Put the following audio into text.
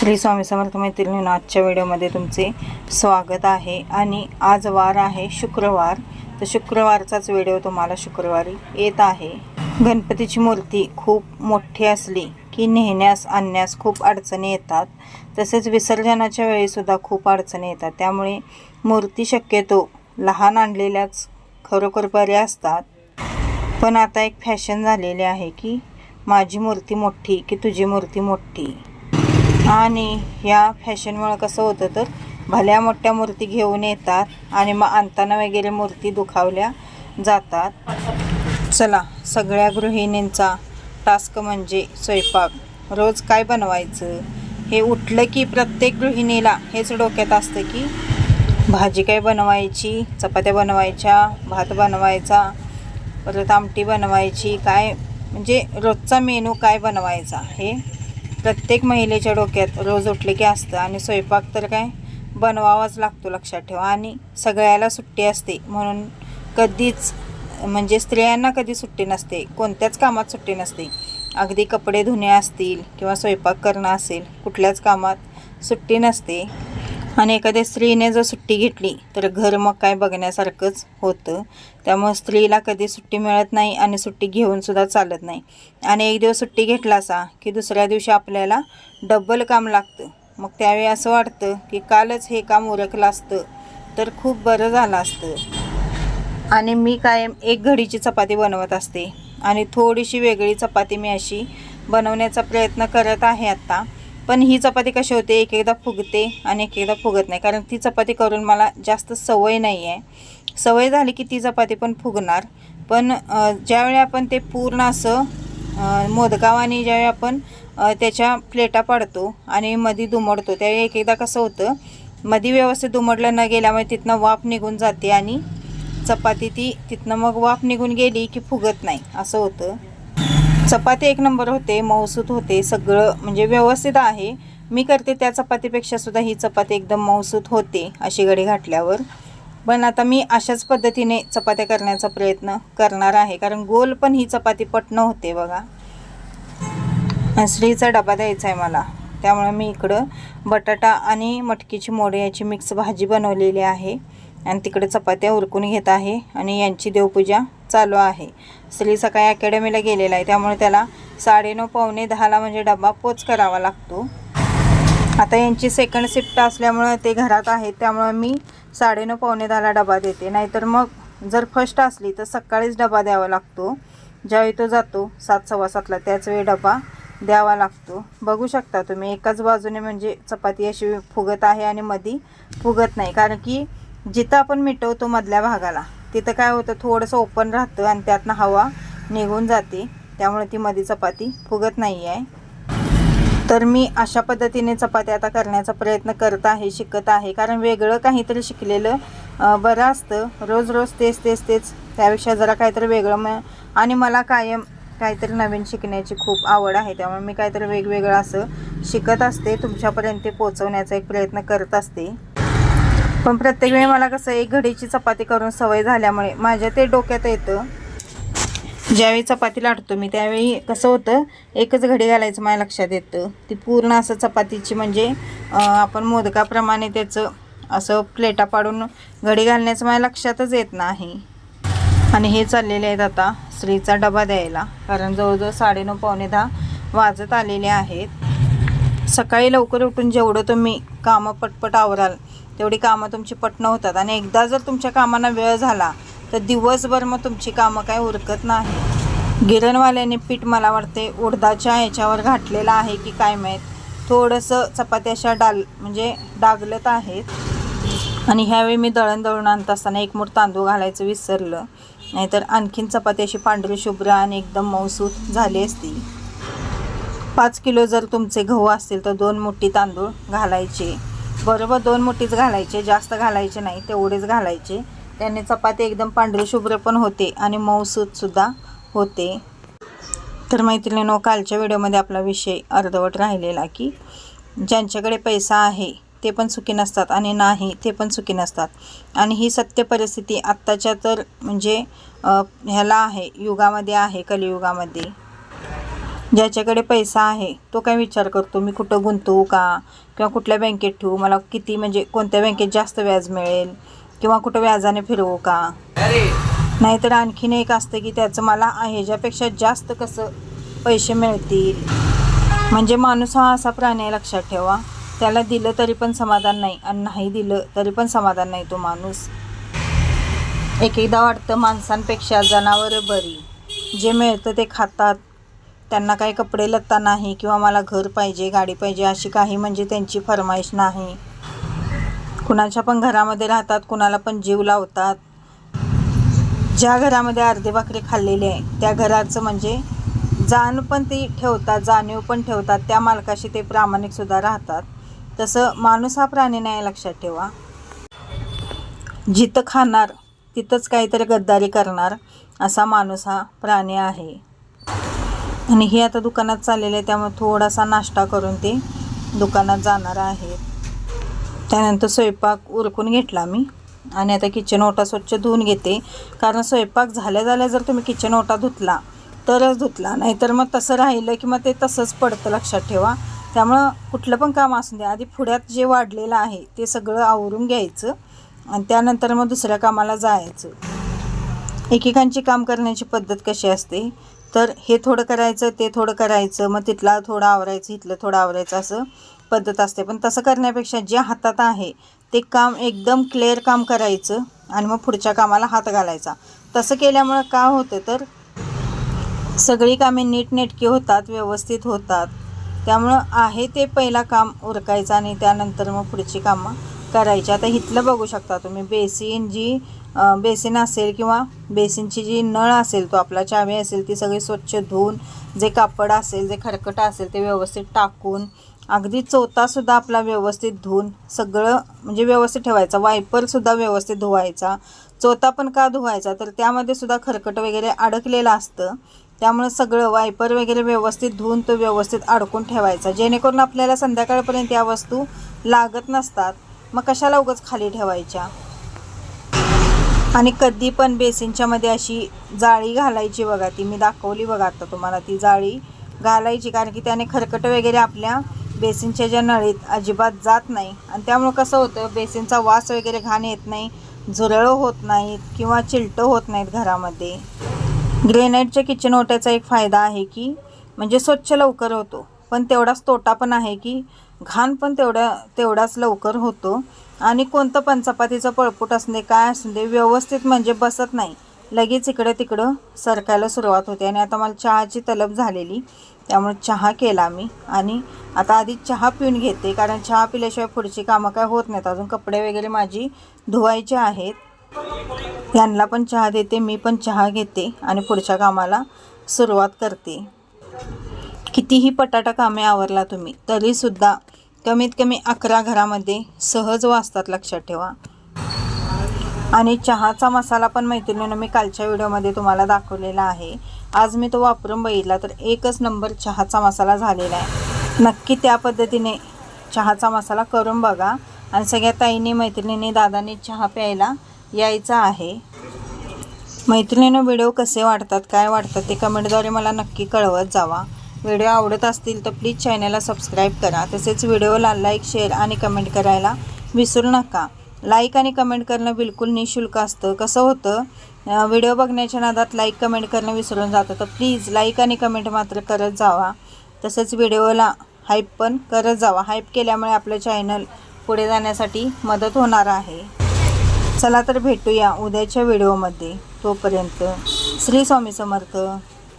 श्री स्वामी समर्थ मैत्रिणी आजच्या व्हिडिओमध्ये तुमचे स्वागत आहे. आणि आज वार आहे शुक्रवार. तर शुक्रवारचाच व्हिडिओ तुम्हाला शुक्रवारी येत आहे. गणपतीची मूर्ती खूप मोठी असली की नेहण्यास आणण्यास खूप अडचणी येतात. तसेच विसर्जनाच्या वेळीसुद्धा खूप अडचणी येतात. त्यामुळे मूर्ती शक्यतो लहान आणलेल्याच खरोखर बऱ्या असतात. पण आता एक फॅशन झालेली आहे की माझी मूर्ती मोठी की तुझी मूर्ती मोठी? आणि या फॅशनमुळं कसं होतं तर भल्या मोठ्या मूर्ती घेऊन येतात आणि मग आणताना वगैरे मूर्ती दुखावल्या जातात. चला सगळ्या गृहिणींचा टास्क म्हणजे स्वयंपाक. रोज काय बनवायचं? हे उठलं की प्रत्येक गृहिणीला हेच डोक्यात असतं की भाजी काय बनवायची? चपात्या बनवायच्या? भात बनवायचा? परत आमटी बनवायची? काय? म्हणजे रोजचा मेनू काय बनवायचा? हे प्रत्येक महिलेच्या डोक्यात रोज उठले की असतं आणि स्वयंपाक तर काय बनवावाच लागतो लक्षात ठेवा. आणि सगळ्याला सुट्टी असते म्हणून कधीच म्हणजे स्त्रियांना कधी सुट्टी नसते कोणत्याच कामात सुट्टी नसते. अगदी कपडे धुणे असतील किंवा स्वयंपाक करणं असेल कुठल्याच कामात सुट्टी नसते. आणि एखाद्या स्त्रीने जर सुट्टी घेतली तर घर मग काय बघण्यासारखंच होतं. त्यामुळे स्त्रीला कधी सुट्टी मिळत नाही आणि सुट्टी घेऊन सुद्धा चालत नाही. आणि एक दिवस सुट्टी घेतला असा की दुसऱ्या दिवशी आपल्याला डब्बल काम लागतं. मग त्यावेळी असं वाटतं की कालच हे काम उरकलं असतं तर खूप बरं झालं असतं. आणि मी कायम एक घडीची चपाती बनवत असते. आणि थोडीशी वेगळी चपाती मी अशी बनवण्याचा प्रयत्न करत आहे आत्ता. पण ही चपाती कशी होते? एक एकदा फुगते आणि एक एकदा फुगत नाही. कारण ती चपाती करून मला जास्त सवय नाही आहे सवय झाली की ती चपाती पण फुगणार. पण ज्यावेळी आपण ते पूर्ण असं अ, मोदकावानी ज्यावेळी आपण त्याच्या प्लेटा पाडतो आणि मधी दुमडतो त्यावेळी एक एकदा कसं होतं मधी व्यवस्थित दुमडलं न गेल्यामुळे तिथनं वाफ निघून जाते आणि चपाती ती तिथनं मग वाफ निघून गेली की फुगत नाही. असं होतं. चपाती एक नंबर होते मऊसूत होते सगळं म्हणजे व्यवस्थित आहे. मी करते त्या चपातीपेक्षा सुद्धा ही चपाती एकदम मऊसूत होते अशी घडी घातल्यावर. पण आता मी अशाच पद्धतीने चपात्या करण्याचा प्रयत्न करणार आहे कारण गोल पण ही चपाती पटणं होते बघा. आणि श्रीचा डबा द्यायचा आहे मला. त्यामुळे मी इकडं बटाटा आणि मटकीची मोडे याची मिक्स भाजी बनवलेली आहे. आणि तिकडे चपात्या उरकून घेत आहे. आणि यांची देवपूजा चालू आहे. सली सकाळी अकॅडमीला गेलेला आहे. त्यामुळे त्याला साडेनऊ पावणे दहाला म्हणजे डबा पोच करावा लागतो. आता यांची सेकंड शिफ्ट असल्यामुळं ते घरात आहेत. त्यामुळं मी साडेनऊ पावणे दहाला डबा देते. नाहीतर मग जर फर्स्ट असली तर सकाळीच डबा द्यावा लागतो. ज्यावेळी तो जातो सात सव्वा सातला त्याचवेळी डबा द्यावा लागतो. बघू शकता तुम्ही एकाच बाजूने म्हणजे चपाती अशी फुगत आहे आणि मधी फुगत नाही. कारण की जिथं आपण मिटवतो मधल्या भागाला. तिथं काय होतं थोडंसं ओपन राहतं आणि त्यातनं हवा निघून जाते. त्यामुळे ती मधी चपाती फुगत नाही आहे तर मी अशा पद्धतीने चपाती आता करण्याचा प्रयत्न करत आहे शिकत आहे. कारण वेगळं काहीतरी शिकलेलं बरं असतं. रोज रोज तेच तेच तेच. त्यापेक्षा जरा काहीतरी वेगळं म आणि मला कायम काहीतरी नवीन शिकण्याची खूप आवड आहे. त्यामुळे मी काहीतरी वेगवेगळं असं शिकत असते. तुमच्यापर्यंत ते पोचवण्याचा एक प्रयत्न करत असते. पण प्रत्येक वेळी मला कसं एक घडीची चपाती करून सवय झाल्यामुळे माझ्या ते डोक्यात येतं. ज्यावेळी चपाती लाटतो मी त्यावेळी कसं होतं एकच घडी घालायचं माझ्या लक्षात येतं. ती पूर्ण असं चपातीची म्हणजे आपण मोदकाप्रमाणे त्याचं असं प्लेटा पाडून घडी घालण्याचं माझ्या लक्षातच येत नाही. आणि हे चाललेले आहेत आता स्त्रीचा डबा द्यायला. कारण जवळजवळ साडेनऊ पावणे दहा वाजत आलेले आहेत. सकाळी लवकर उठून जेवढं तुम्ही कामं पटपट आवराल तेवढी कामं तुमची पटणं होतात. आणि एकदा जर तुमच्या कामांना वेळ झाला तर दिवसभर मग तुमची कामं काय उरकत नाही. गिरणवाल्याने पीठ मला वाटते उडदाच्या ह्याच्यावर घातलेलं आहे की काय माहीत? थोडंसं चपात्या अशा डाल म्हणजे डागलत आहेत. आणि ह्यावेळी मी दळण दळून आणत असताना एक मूठ तांदूळ घालायचं विसरलं. नाहीतर आणखीन चपाती अशी पांढरी शुभ्र आणि एकदम मौसूत झाली असती. पाच किलो जर तुमचे गहू असतील तर दोन मोठी तांदूळ घालायचे. बरोबर दोन मुठीच घालायचे जास्त घालायचे नाही तेवढेच घालायचे. त्याने चपाती एकदम पांढरी शुभ्र पण होते आणि मऊसूतसुद्धा होते. तर मैत्रिणीनो कालच्या व्हिडिओमध्ये आपला विषय अर्धवट राहिलेला की ज्यांच्याकडे पैसा आहे ते पण सुखी नसतात आणि नाही ते पण सुखी नसतात. आणि ही सत्य परिस्थिती आत्ताच्या तर म्हणजे ह्याला आहे युगामध्ये आहे कलियुगामध्ये. ज्याच्याकडे पैसा आहे तो काय विचार करतो? मी कुठं गुंतवू का? किंवा कुठल्या बँकेत ठेवू? मला किती म्हणजे कोणत्या बँकेत जास्त व्याज मिळेल? किंवा कुठं व्याजाने फिरवू का? नाहीतर आणखीन एक असतं की त्याचं मला ह्याच्यापेक्षा जास्त कसं पैसे मिळतील? म्हणजे माणूस हा असा प्राणी आहे लक्षात ठेवा. त्याला दिलं तरी पण समाधान नाही आणि नाही दिलं तरी पण समाधान नाही तो माणूस. एक एकदा वाटतं माणसांपेक्षा जनावरं बरी. जे मिळतं ते खातात. त्यांना काही कपडे लत्ता नाही किंवा मला घर पाहिजे गाडी पाहिजे अशी काही म्हणजे त्यांची फरमाईश नाही. कुणाच्या पण घरामध्ये राहतात कुणाला पण जीव लावतात. ज्या घरामध्ये अर्धे भाकरी खाल्लेली आहे त्या घराचं म्हणजे जाण पण ती ठेवतात जाणीव पण ठेवतात त्या मालकाशी ते प्रामाणिकसुद्धा राहतात. तसं माणूस हा प्राणी नाही लक्षात ठेवा. जिथं खाणार तिथंच काहीतरी गद्दारी करणार असा माणूस हा प्राणी आहे. आणि हे आता दुकानात चाललेलं आहे त्यामुळे थोडासा नाश्ता करून ते दुकानात जाणार आहेत त्यानंतर स्वयंपाक उरकून घेतला मी. आणि आता किचन ओटा स्वच्छ धुवून घेते. कारण स्वयंपाक झाल्या झाल्या जर तुम्ही किचन ओटा धुतला तरच धुतला. नाहीतर मग तसं राहिलं की मग ते तसंच पडतं लक्षात ठेवा. त्यामुळं कुठलं पण काम असू द्या. आधी पुढ्यात जे वाढलेलं आहे ते सगळं आवरून घ्यायचं. आणि त्यानंतर मग दुसऱ्या कामाला जायचं. एकेकांची काम करण्याची पद्धत कशी असते? तर हे थोडं करायचं ते थोडं करायचं मग तिथला थोडं आवरायचं इथलं थोडं आवरायचं असं पद्धत असते. पण तसं करण्यापेक्षा जे हातात आहे ते काम एकदम क्लिअर काम करायचं आणि मग पुढच्या कामाला हात घालायचा. तसं केल्यामुळं काय होतं तर सगळी कामे नीटनेटकी होतात व्यवस्थित होतात. त्यामुळं आहे ते पहिला काम उरकायचं आणि त्यानंतर मग पुढची कामं करायची. आता इथलं बघू शकता तुम्ही. बेसिन जी बेसिन असेल किंवा बेसिनची जी नळ असेल तो आपला चावी असेल ती सगळी स्वच्छ धुवून जे कापड असेल जे खरकट असेल ते व्यवस्थित टाकून अगदी चोतासुद्धा आपला व्यवस्थित धुवून सगळं म्हणजे व्यवस्थित ठेवायचा. वायपरसुद्धा व्यवस्थित धुवायचा. चोथा पण का धुवायचा? तर त्यामध्ये सुद्धा खरकट वगैरे अडकलेलं असतं. त्यामुळं सगळं वायपर वगैरे व्यवस्थित धुवून तो व्यवस्थित अडकून ठेवायचा. जेणेकरून आपल्याला संध्याकाळपर्यंत या वस्तू लागत नसतात. मग कशाला उगाच खाली ठेवायच्या? आणि कधी पण बेसिनच्यामध्ये अशी जाळी घालायची बघा ती. मी दाखवली बघा आता तुम्हाला ती जाळी घालायची. कारण की त्याने खरकट वगैरे आपल्या बेसिनच्या ज्या नळीत अजिबात जात नाही. आणि त्यामुळं कसं होतं बेसिनचा वास वगैरे घाण येत नाही झुरळं होत नाहीत किंवा चिलटं होत नाहीत घरामध्ये. ग्रेनाईटच्या किचन ओट्याचा एक फायदा आहे की म्हणजे स्वच्छ लवकर होतो. पण तेवढाच तोटा पण आहे की घाण पण तेवढ्या तेवढाच लवकर होतो. आणि कोणतं पण चपातीचं पळपूट असू दे काय असू दे व्यवस्थित म्हणजे बसत नाही. लगेच इकडं तिकडं सरकायला सुरुवात होते. आणि आता मला चहाची तलब झालेली. त्यामुळे चहा केला मी. आणि आता आधी चहा पिऊन घेते. कारण चहा पिल्याशिवाय पुढची कामं काय होत नाहीत. अजून कपडे वगैरे माझी धुवायचे आहेत. यांना पण चहा देते मी पण चहा घेते आणि पुढच्या कामाला सुरुवात करते. कितीही पटाटा कामे आवरला तुम्ही तरीसुद्धा कमीत कमी अकरा घरामध्ये सहज वाचतात लक्षात ठेवा. आणि चहाचा मसाला पण मैत्रिणीनं मी कालच्या व्हिडिओमध्ये तुम्हाला दाखवलेला आहे. आज मी तो वापरून बघितला तर एकच नंबर चहाचा मसाला झालेला आहे. नक्की त्या पद्धतीने चहाचा मसाला करून बघा. आणि सगळ्या ताईंनी मैत्रिणीने दादांनी चहा प्यायला यायचा आहे. मैत्रिणीनं व्हिडिओ कसे वाटतात काय वाटतात ते कमेंटद्वारे मला नक्की कळवत जावा. व्हिडिओ आवडत असतील तर प्लीज चॅनलला सबस्क्राईब करा. तसेच व्हिडिओला लाईक शेअर आणि कमेंट करायला विसरू नका. लाईक आणि कमेंट करणं बिलकुल निशुल्क असतं. कसं होतं? व्हिडिओ बघण्याच्या नादात लाईक कमेंट करणं विसरून जातं. तर प्लीज लाईक आणि कमेंट मात्र करत जावा. तसेच व्हिडिओला हाईप पण करत जावा. हाईप केल्यामुळे आपलं चॅनल पुढे जाण्यासाठी मदत होणार आहे. चला तर भेटूया उद्याच्या व्हिडिओमध्ये. तोपर्यंत श्री स्वामी समर्थ.